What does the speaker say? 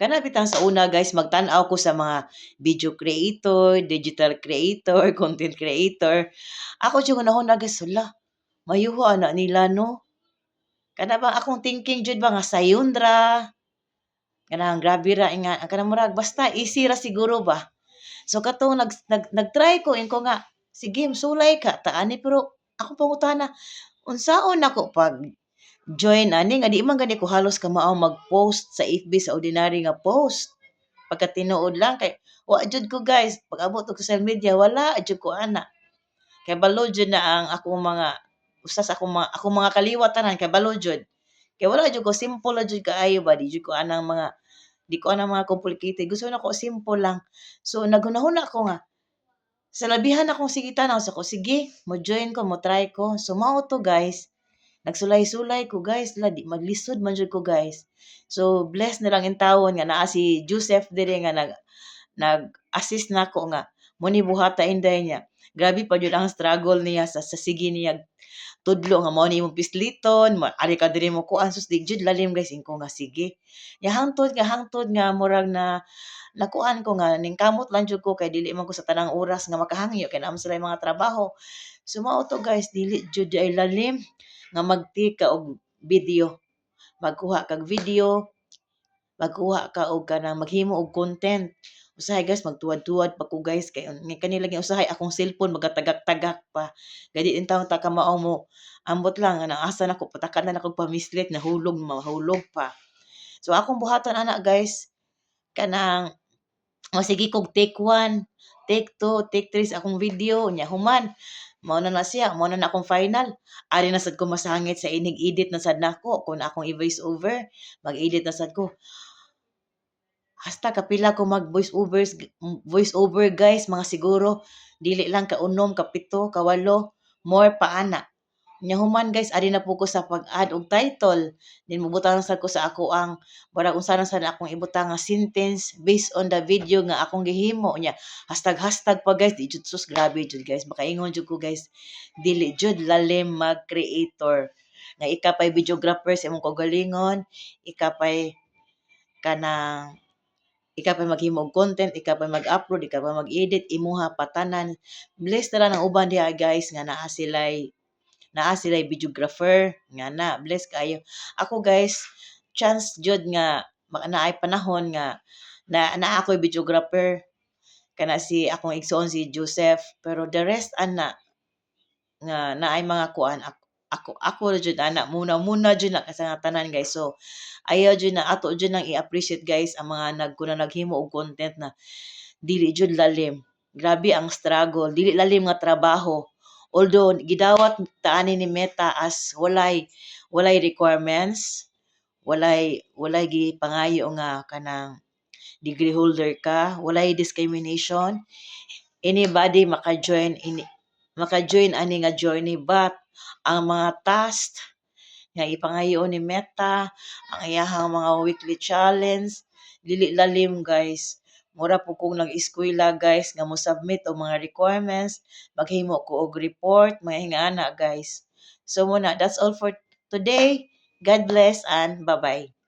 Kana bitang sa una guys, magtan-aw ko sa mga video creator, digital creator, content creator. Ako jud hunahuna guys, hala, mayuho ana nila no. Kana ba akong thinking jud ba nga sayon ra. Kanang grabe ra nga kanang murag basta easy ra siguro ba. So katong nag, nag nag-try ko inko nga sige sulay ka ta ani pero ako pangutana unsaon ako pag join ani nga di man gani ko halos ka mao mag-post sa FB sa ordinary nga post. Pagka tinuod lang kay wa jud ko guys pag abot og social media wala jud ko ana. Kay balo jud na ang akong mga usa sa akong mga akong mga kaliwat tanan kay balo jud. Kay wala jud ko simple ra jud kaayo ba di jud ko anang mga di ko anang mga complicated. Gusto na ko simple lang. So naghunahuna ko nga sa labihan akong sige tanaw sa ko sige mo join ko mo try ko. So mao to guys. Nagsulay-sulay ko guys, la di maglisod man jud ko guys. So bless na lang in tawon nga naa si Joseph dire nga nag nag-assist nako nga mo ni buhata inday niya. Grabe pa jud ang struggle niya sa, sa sige niya tudlo nga mao ni imong pisliton, ma- ari ka diri mo kuan sus di jud lalim guys ingko nga sige. Ya hangtod nga hangtod nga murag na nakuan ko nga ning kamot lang jud ko kay dili man ko sa tanang oras nga makahangyo kay naam sila mga trabaho. So mao to guys dili jud ay lalim nga mag-take ka og video. Magkuha kag video, magkuha ka og kanang maghimo og content. Usahay guys magtuwad-tuwad pa ko guys kay nga kanila gyud usahay akong cellphone magatagak-tagak pa. Gadi din taon ta ka mao mo ambot lang nga asa na ko patakan na ako pamislit nahulog mahulog pa. So akong buhaton ana guys kanang o sige kog take one, take two, take three sa akong video nya human. Mao na siya mao na akong final. Ari na sad ko masangit sa inig edit na sad nako kung akong i-voice over mag-edit na sad ko. Hasta kapila ko mag voice overs voice over guys. Mga siguro dili lang ka unom ka pito ka walo more pa ana nya human guys ari na po ko sa pag-add og title. Din mubutang sad ko sa ako ang para unsa na sad akong ibutang nga sentence based on the video nga akong gihimo. Nya hashtag hashtag pa guys. Di jud sus grabe jud guys. Makaingon jud ko guys dili jud lalim mag creator nga ika pay videographer sa imong kaugalingon. Ika pay kanang ika pa maghimo og content, ika pa mag-upload, ika pa mag-edit, imuha patanan. Bless na lang ang uban diha guys nga naa sila'y naa sila'y videographer. Nga na bless kayo. Ako guys, chance jud nga naay panahon nga na naa ako'y videographer. Kana si akong igsoon si Joseph. Pero the rest ana nga naay mga kuan. Ako ako, ako jud ana muna muna jud na sa tanan guys. So ayaw jud na ato jud nang i-appreciate guys ang mga nag kuna naghimo og content na dili jud lalim. Grabe ang struggle. Dili lalim nga trabaho although gidawat taani ni Meta as walay walay requirements walay walay gipangayo nga kanang degree holder ka walay discrimination. Anybody maka-join ini maka-join ani nga journey but ang mga task nga ipangayo ni Meta ang iyahang mga weekly challenge dili lalim guys mura po kung nag-eskwela guys nga mo submit og mga requirements maghimo ko og report mga guys. So muna that's all for today. God bless and bye bye